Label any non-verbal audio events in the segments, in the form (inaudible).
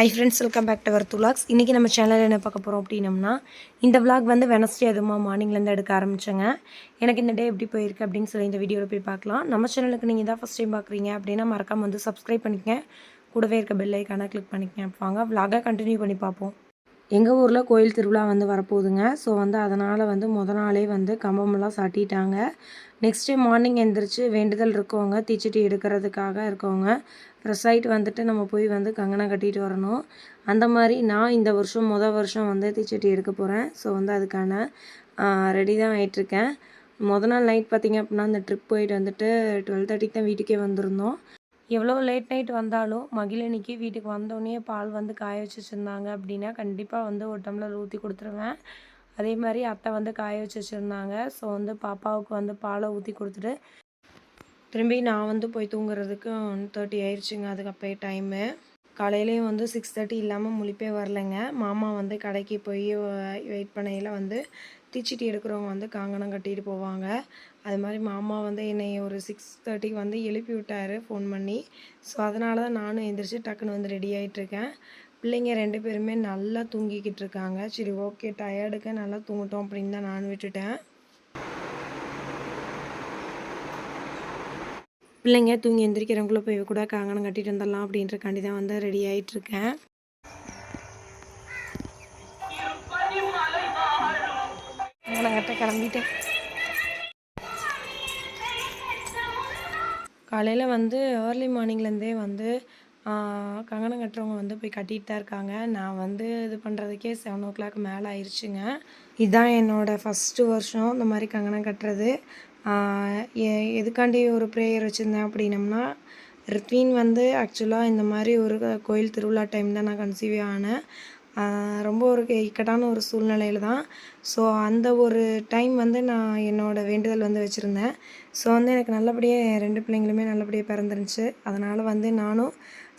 Hi friends welcome back to our துலாக்ஸ் இன்றைக்கி நம்ம சேனலில் என்ன பார்க்க போகிறோம் அப்படின்னம்னா இந்த விளாக் வந்து வெனஸ்டே அதுமா மார்னிங்லேருந்து எடுக்க ஆரம்பித்தேங்க எனக்கு இந்த டே எப்படி போயிருக்கு அப்படின்னு சொல்லி இந்த வீடியோவில் போய் பார்க்கலாம். நம்ம சேனலுக்கு நீங்கள் தான் ஃபஸ்ட் டைம் பார்க்குறீங்க அப்படின்னா மறக்காமல் வந்து சப்ஸ்கிரைப் பண்ணிக்கங்க. கூடவே இருக்க பெல் ஐக்கானை கிளிக் பண்ணிக்கங்க. வாங்க விளாகை கண்டினியூ பண்ணி பார்ப்போம். எங்கள் ஊரில் கோயில் திருவிழா வந்து வரப்போகுதுங்க. ஸோ வந்து அதனால் வந்து முத நாளே வந்து கம்பமெல்லாம் சாட்டிட்டாங்க நெக்ஸ்ட் டே மார்னிங் எந்திரிச்சு வேண்டுதல் இருக்கவங்க தீச்சட்டி எடுக்கிறதுக்காக இருக்கவங்க ஃப்ரெஷ் ஆகிட்டு வந்துட்டு நம்ம போய் வந்து கங்கணம் கட்டிட்டு வரணும். அந்த மாதிரி நான் இந்த வருஷம் முத வருஷம் வந்து தீச்சட்டி எடுக்க போகிறேன் ஸோ வந்து அதுக்கான ரெடி தான் ஆகிட்டுருக்கேன் முத நாள் நைட் பார்த்திங்க அப்படின்னா அந்த ட்ரிப் போயிட்டு வந்துட்டு டுவெல் தேர்ட்டிக்கு தான் வீட்டுக்கே வந்திருந்தோம். எவ்வளோ லேட் நைட் வந்தாலும் மகிழினிக்கு வீட்டுக்கு வந்தோடனே பால் வந்து காய வச்சு வச்சுருந்தாங்க அப்படின்னா கண்டிப்பாக வந்து ஒரு டம்ளர் ஊற்றி கொடுத்துருவேன். அதே மாதிரி அத்தை வந்து காய வச்சு வச்சுருந்தாங்க. ஸோ வந்து பாப்பாவுக்கு வந்து பாலை ஊற்றி கொடுத்துட்டு திரும்பி நான் வந்து போய் தூங்குறதுக்கு ஒன் தேர்ட்டி ஆயிடுச்சுங்க அதுக்கப்புறம் டைமு காலையிலேயும் வந்து சிக்ஸ் தேர்ட்டி இல்லாமல் முழிப்பே வரலைங்க. மாமா வந்து கடைக்கு போய் வெயிட் பண்ணையில் வந்து தீச்சிட்டி எடுக்கிறவங்க வந்து காங்கணம் கட்டிட்டு போவாங்க. அது மாதிரி மாமா வந்து என்னை ஒரு சிக்ஸ் தேர்ட்டிக்கு வந்து எழுப்பி விட்டாரு ஃபோன் பண்ணி. ஸோ அதனால தான் நானும் எந்திரிச்சு டக்குன்னு வந்து ரெடி ஆகிட்டுருக்கேன் பிள்ளைங்க ரெண்டு பேருமே நல்லா தூங்கிக்கிட்டு இருக்காங்க. சரி ஓகே டயர்டுக்கு நல்லா தூங்கட்டும் அப்படின்னு தான் நான் விட்டுட்டேன். பிள்ளைங்க தூங்கி எந்திரிக்கிறவங்களும் போய் கூட காங்கணம் கட்டிட்டு வந்துடலாம் அப்படின்றக்காண்டி தான் வந்து ரெடி ஆகிட்டுருக்கேன் காங்கணம் கிளம்பிட்டேன். காலையில் வந்து ஏர்லி மார்னிங்லேருந்தே வந்து கங்கணம் கட்டுறவங்க வந்து போய் கட்டிட்டு தான் இருக்காங்க. நான் வந்து இது பண்ணுறதுக்கே செவன் ஓ கிளாக் மேலே ஆயிடுச்சுங்க இதுதான் என்னோடய ஃபஸ்ட்டு வருஷம் இந்த மாதிரி கங்கணம் கட்டுறது. எதுக்காண்டி ஒரு ப்ரேயர் வச்சுருந்தேன் அப்படின்னம்னா ரித்வீன் வந்து ஆக்சுவலாக இந்த மாதிரி ஒரு கோயில் திருவிழா டைம் தான் நான் கன்சீவ் ஆனேன். ரொம்ப ஒரு இக்கட்டான ஒரு சூழ்நிலையில் தான். ஸோ அந்த ஒரு டைம் வந்து நான் என்னோடய வேண்டுதல் வந்து வச்சுருந்தேன். ஸோ வந்து எனக்கு நல்லபடியாக என் ரெண்டு பிள்ளைங்களுமே நல்லபடியாக பிறந்துருந்துச்சு. அதனால் வந்து நானும்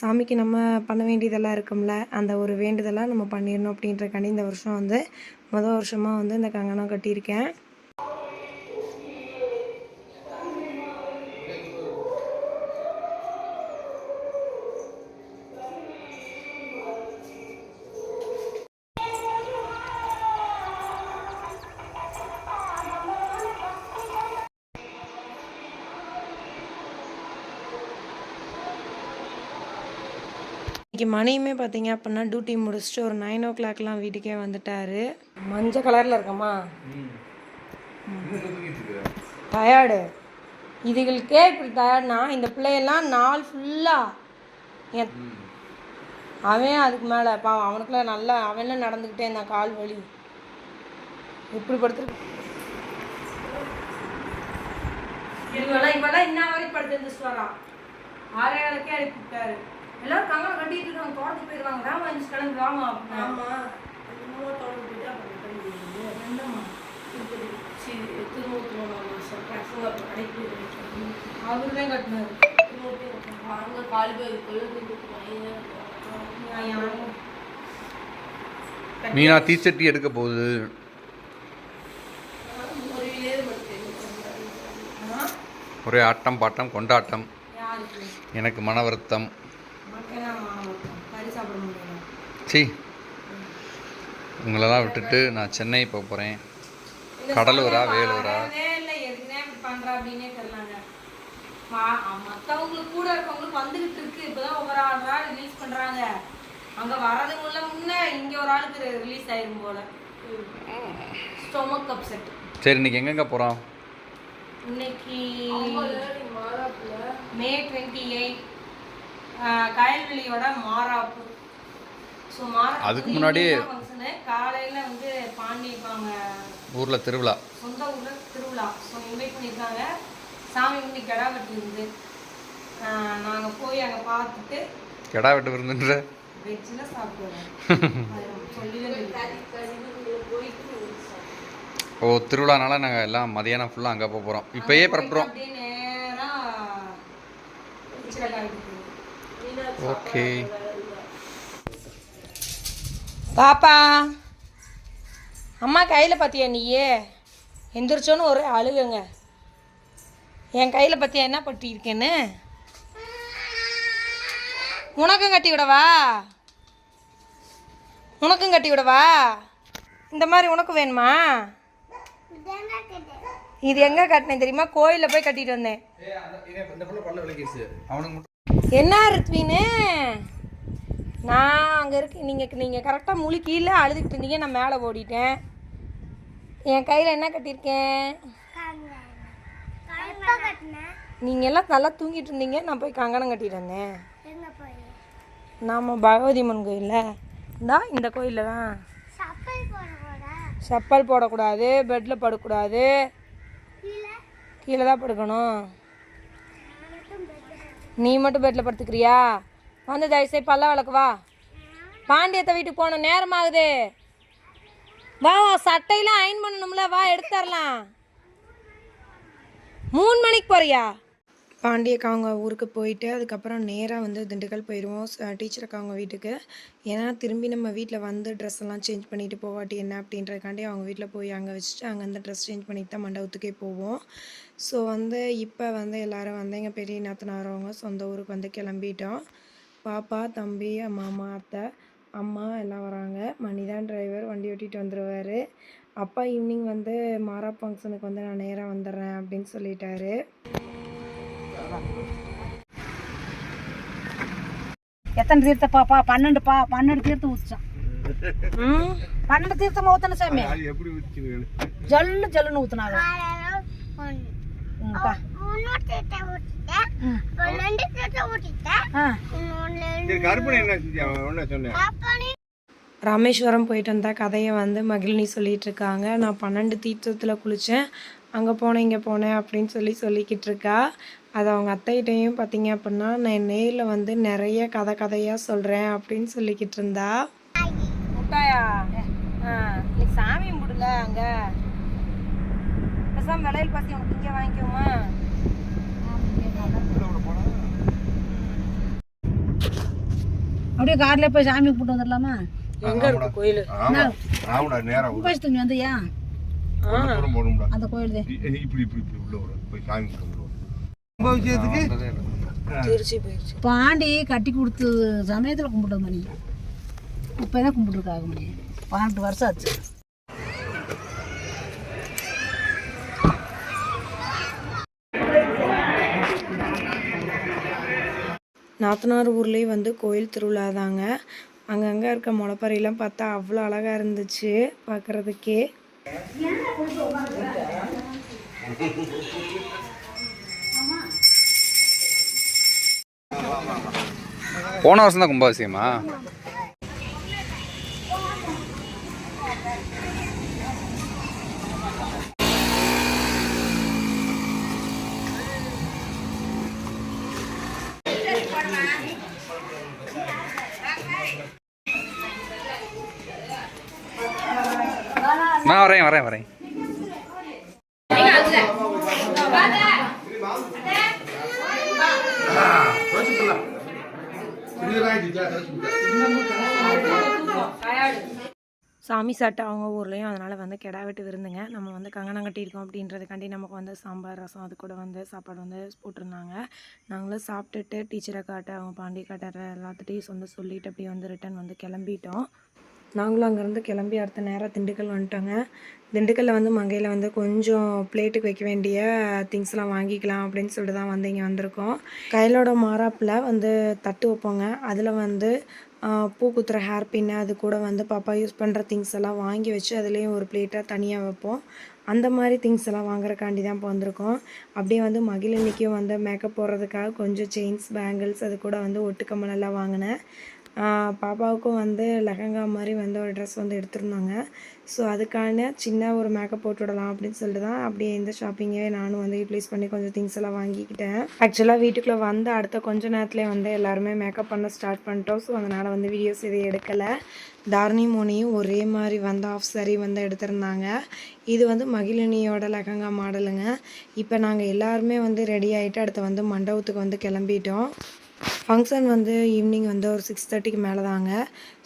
சாமிக்கு நம்ம பண்ண வேண்டியதெல்லாம் இருக்கும்ல அந்த ஒரு வேண்டுதலாக நம்ம பண்ணிடணும் அப்படின்றக்காண்டி இந்த வருஷம் வந்து மொதல் வருஷமாக வந்து இந்த கங்கணம் கட்டியிருக்கேன். இன்னைக்கு மணியுமே பார்த்தீங்க அப்படின்னா டியூட்டி முடிச்சுட்டு ஒரு நைன் ஓ கிளாக்லாம் வீட்டுக்கே வந்துட்டாரு. மஞ்சள் கலரில் இருக்கம்மா. டயர்டு இதுகளுக்கே இப்படி டயர்ட்னா இந்த பிள்ளையெல்லாம் நாள் ஃபுல்லாக அவன் அதுக்கு மேலே பாவம். அவனுக்குள்ள நல்லா அவன்லாம் நடந்துக்கிட்டே இருந்தான் கால் வலி. இப்படி படுத்துருக்கு. இவெல்லாம் இவெல்லாம் இன்ன வரைக்கும் படுத்து வரான் ஆறே ஆளுக்கே அனுப்பி விட்டாரு. எல்லாரும் கங்கணம் கட்டிட்டு இருக்காங்க. தோட்டத்துக்கு போயிருக்காங்க ராமா அஞ்சு கிளம்பி ராமா ஆமா. அவரு தான் கட்டினாரு. மீனா தீச்சட்டி எடுக்க போகுது. ஒரே ஆட்டம் பாட்டம் கொண்டாட்டம். யாருக்கு? எனக்கு மன வருத்தம். சி உங்களெல்லாம் விட்டுட்டு நான் சென்னை போக போகிறேன் கடலூரா வேலூரா? இல்லை. எதுக்குனே இப்படி பண்றா அப்படின்னே தெரியலங்க. மற்றவங்களுக்கு கூட இருக்கவங்களுக்கு வந்துகிட்டு இருக்கு. இப்போதான் ஒவ்வொரு ஆளா ரிலீஸ் பண்றாங்க. அங்க வரதுக்குள்ள முன்ன இங்க ஒரு ஆளுக்கு ரிலீஸ் ஆயிரும் போல. ஸ்டொமக் அப்செட் சரி இன்னைக்கு எங்கெங்க போகிறோம் இன்னைக்கு மே டுவெண்ட்டி எயிட் கயல்வெளியோட மாறாப்பு. ஸோ மாறாப்பு அதுக்கு ஃபங்க்ஷனு காலையில் வந்து பாண்டி அவங்க ஊரில் திருவிழா. சொந்த ஊர்ல திருவிழா. ஸோ இன்வைட் பண்ணியிருக்காங்க. சாமி வந்து கிடா வெட்டிருந்து நாங்கள் போய் அங்கே பார்த்துட்டு கெடா வெட்டு விருந்துன்ற? வெஜ்ஜில் சாப்பிடுவோம். (laughs) ஓ திருவிழானால நாங்கள் எல்லாம் மதியானம் ஃபுல்லாக அங்கே போக போகிறோம் இப்போயே புறப்படுறோம். அப்படியே நேராக ஓகே. பாப்பா அம்மா கையில் பார்த்தியா நீயே? எந்திரிச்சோன்னு ஒரு அழுகுங்க. என் கையில் பார்த்தியா என்ன பட்டியிருக்கேன்னு உனக்கும் கட்டி விடவா? உனக்கும் கட்டி விடவா? இந்த மாதிரி உனக்கு வேணுமா? இது எங்கே கட்டினேன் தெரியுமா? கோயிலில் போய் கட்டிட்டு வந்தேன். என்ன ருத்வின்னு நான் அங்கே இருக்கு. நீங்கள் நீங்கள் கரெக்டாக முழு கீழே அழுதுகிட்டு இருந்தீங்க. நான் மேலே ஓடிட்டேன். என் கையில் என்ன கட்டியிருக்கேன்? நீங்கள் எல்லாம் நல்லா தூங்கிட்டு இருந்தீங்க. நான் போய் கங்கணம் கட்டிட்டு வந்தேன். நாம் பகவதி அம்மன் கோயிலில். இந்தா இந்த கோயிலில் தான். செப்பல் போடக்கூடாது பெட்டில் படக்கூடாது கீழே தான் படுக்கணும். நீ மட்டும் பெட்டில் படுத்துக்கிறியா? வந்து தயவுசெய்து பல்ல வழக்கு வா. பாண்டியத்தை வீட்டுக்கு போகணும் நேரம் ஆகுது வா சட்டையெல்லாம் அயன் பண்ணணும்ல வா எடுத்துரலாம் மூணு மணிக்கு போறியா? பாண்டியக்கா அவங்க ஊருக்கு போயிட்டு அதுக்கப்புறம் நேராக வந்து திண்டுக்கல் போயிடுவோம் டீச்சருக்கு அவங்க வீட்டுக்கு. ஏன்னா திரும்பி நம்ம வீட்டில் வந்து ட்ரெஸ் எல்லாம் சேஞ்ச் பண்ணிட்டு போவாட்டி என்ன அப்படின்றதுக்காண்டி அவங்க வீட்டில் போய் அங்கே வச்சுட்டு அங்கே அந்த ட்ரெஸ் சேஞ்ச் பண்ணிட்டு தான் மண்டபத்துக்கே போவோம். ஸோ வந்து இப்போ வந்து எல்லோரும் வந்து எங்கள் பெரிய நாத்தனாரவங்க சொந்த ஊருக்கு வந்து கிளம்பிட்டோம். பாப்பா தம்பி மாமா அத்தை அம்மா எல்லாம் வராங்க. மணிதான் டிரைவர் வண்டி ஓட்டிகிட்டு வந்துடுவார் அப்பா ஈவினிங் வந்து மாரா ஃபங்க்ஷனுக்கு வந்து நான் நேராக வந்துடுறேன் அப்படின்னு சொல்லிட்டாரு. எத்தனை தீர்த்த பாப்பா பன்னெண்டு பா பன்னெண்டு தீர்த்தம் ஊத்துச்சான் ம்? பன்னெண்டு தீர்த்தம் ஊத்தன சாமி? ஜல்லு ஜல்லுன்னு ஊத்துனாங்க. ராமேஸ்வரம் போயிட்டு வந்த கதையை வந்து மகிழினி சொல்லிட்டு இருக்காங்க. நான் பன்னெண்டு தீர்த்தத்தில் குளித்தேன் அங்கே போனேன் இங்கே போனேன் அப்படின்னு சொல்லி சொல்லிக்கிட்டு இருக்கா. அது அவங்க அத்தைகிட்டையும் பார்த்தீங்க அப்படின்னா நான் நேரில் வந்து நிறைய கதை கதையாக சொல்கிறேன் அப்படின்னு சொல்லிக்கிட்டு இருந்தா. முட்டாயா? இன்னைக்கு சாமி கும்பிடல அங்கே. பேசாம விலையில் பார்த்து உனக்கு இங்கே வாங்கிக்குவோமா அப்படியே கார்ல போய் சாமி கும்பிட்டு வந்துடலாமா எங்கே இருக்கு கோயில்? ஆமாடா நேரா. உபாசி வந்தியா? அந்த கோயில் இப்படி இப்படி இப்படி உள்ள வரும். போய் சாமி கும்பிட்டு வருவோம் திருச்சி போயிடுச்சு பாண்டி கட்டி கொடுத்து சமயத்தில் கும்பிட்டது மணி. இப்போ தான் கும்பிட்டுருக்காங்க மணி. பன்னெண்டு வருஷம் ஆச்சு. நாத்தனார் ஊர்லேயே வந்து கோயில் திருவிழா தாங்க. அங்கங்கே இருக்க முளைப்பறையெல்லாம் பார்த்தா அவ்வளோ அழகாக இருந்துச்சு பார்க்குறதுக்கே போன வருஷம் தான் கும்பாபிஷேகமா? நான் வரேன் வரேன் வரேன். சாமி சாட்டை அவங்க ஊர்லேயும் அதனால் வந்து கெடா விட்டு விருந்துங்க. நம்ம வந்து கங்கணம் கட்டியிருக்கோம் அப்படின்றதுக்காண்டி நமக்கு வந்து சாம்பார் ரசம் அது கூட வந்து சாப்பாடு வந்து போட்டிருந்தாங்க. நாங்களும் சாப்பிட்டுட்டு டீச்சரை காட்ட அவங்க பாண்டிய காட்டுற எல்லாத்துட்டையும் வந்து சொல்லிட்டு அப்படியே வந்து ரிட்டன் வந்து கிளம்பிட்டோம். நாங்களும் அங்கேருந்து கிளம்பி அடுத்த நேரம் திண்டுக்கல் வந்துட்டோங்க. திண்டுக்கல்லில் வந்து மங்கையில் வந்து கொஞ்சம் பிளேட்டுக்கு வைக்க வேண்டிய திங்ஸ்லாம் வாங்கிக்கலாம் அப்படின்னு சொல்லிட்டு தான் வந்து இங்கே வந்திருக்கோம். கையிலோட மாறாப்பில் வந்து தட்டு வைப்போங்க. அதில் வந்து பூ குத்துற ஹேர் பின்னு அது கூட வந்து பாப்பா யூஸ் பண்ணுற திங்ஸ் எல்லாம் வாங்கி வச்சு அதுலேயும் ஒரு பிளேட்டாக தனியாக வைப்போம். அந்த மாதிரி திங்ஸ் எல்லாம் வாங்குறக்காண்டி தான் இப்போ வந்திருக்கோம். அப்படியே வந்து மகிழினிக்கும் வந்து மேக்கப் போடுறதுக்காக கொஞ்சம் செயின்ஸ் பேங்கிள்ஸ் அது கூட வந்து ஒட்டுக்கம்மல் எல்லாம் வாங்கினேன். பாப்பாவுக்கும் வந்து லெஹங்கா மாதிரி வந்து ஒரு ட்ரெஸ் வந்து எடுத்துருந்தாங்க. ஸோ அதுக்கான சின்ன ஒரு மேக்கப் போட்டு விடலாம் அப்படின்னு சொல்லிட்டு தான் அப்படியே இந்த ஷாப்பிங்கே நானும் வந்து யூட்டிலைஸ் பண்ணி கொஞ்சம் திங்ஸ் எல்லாம் வாங்கிக்கிட்டேன். ஆக்சுவலாக வீட்டுக்குள்ளே வந்து அடுத்த கொஞ்ச நேரத்துலேயே வந்து எல்லாருமே மேக்கப் பண்ண ஸ்டார்ட் பண்ணிட்டோம். ஸோ அதனால் வந்து வீடியோஸ் எதுவும் எடுக்கலை. தாரணி மோனியும் ஒரே மாதிரி வந்து ஆஃப் saree வந்து எடுத்திருந்தாங்க. இது வந்து மகிழினியோட லெஹங்கா மாடலுங்க இப்போ நாங்கள் எல்லாருமே வந்து ரெடி ஆகிட்டு அடுத்து வந்து மண்டபத்துக்கு வந்து கிளம்பிட்டோம். ஃபங்க்ஷன் வந்து ஈவினிங் வந்து ஒரு சிக்ஸ் தேர்ட்டிக்கு மேலே தாங்க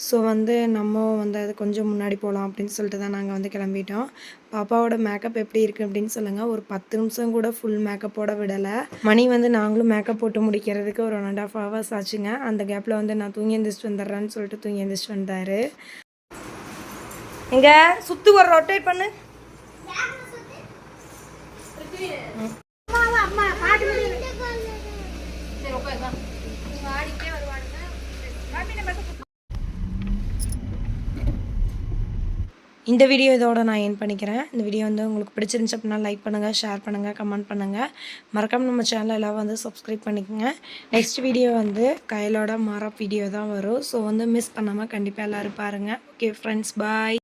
ஸோ வந்து நம்ம வந்து அது கொஞ்சம் முன்னாடி போகலாம் அப்படின்னு சொல்லிட்டு தான் நாங்கள் வந்து கிளம்பிட்டோம் பாப்பாவோட மேக்கப் எப்படி இருக்குது அப்படின்னு சொல்லுங்கள் ஒரு பத்து நிமிஷம் கூட ஃபுல் மேக்கப்போட விடலை மணி வந்து நாங்களும் மேக்கப் போட்டு முடிக்கிறதுக்கு ஒரு ஒன் அண்ட் ஆஃப் ஹவர்ஸ் ஆச்சுங்க அந்த கேப்பில் வந்து நான் தூங்கி எழுந்திரிச்சிட்டு வந்துடுறேன்னு சொல்லிட்டு தூங்கி எழுந்திரிச்சிட்டு வந்தார் இங்கே சுத்து ஒரு ரொட்டேட் பண்ணு இந்த வீடியோ இதோட நான் என் பண்ணிக்கிறேன். இந்த வீடியோ வந்து உங்களுக்கு பிடிச்சிருந்துச்சு அப்படின்னா லைக் பண்ணுங்கள் ஷேர் பண்ணுங்கள் கமெண்ட் பண்ணுங்கள் மறக்காமல் நம்ம சேனல் எல்லாம் வந்து சப்ஸ்கிரைப் பண்ணிக்கோங்க. நெக்ஸ்ட் வீடியோ வந்து கையிலோட மரப் வீடியோ தான் வரும். ஸோ வந்து மிஸ் பண்ணாமல் கண்டிப்பாக எல்லோரும் பாருங்கள் ஓகே ஃப்ரெண்ட்ஸ் பாய்